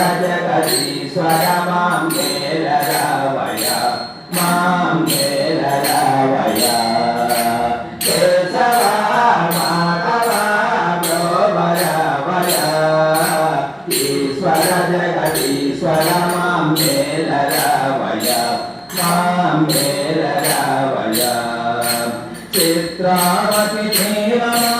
జగదీశ్వర మాం రావయ మాం రావయ కేశవ మాధవ గోవరవయ ఈశ్వర జగదీశ్వర మాం రావయ మాం రావయ చిత్రావతి జీవమా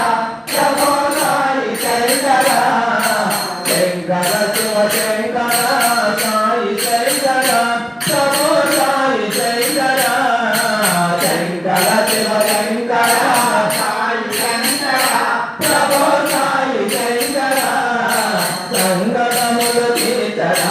That's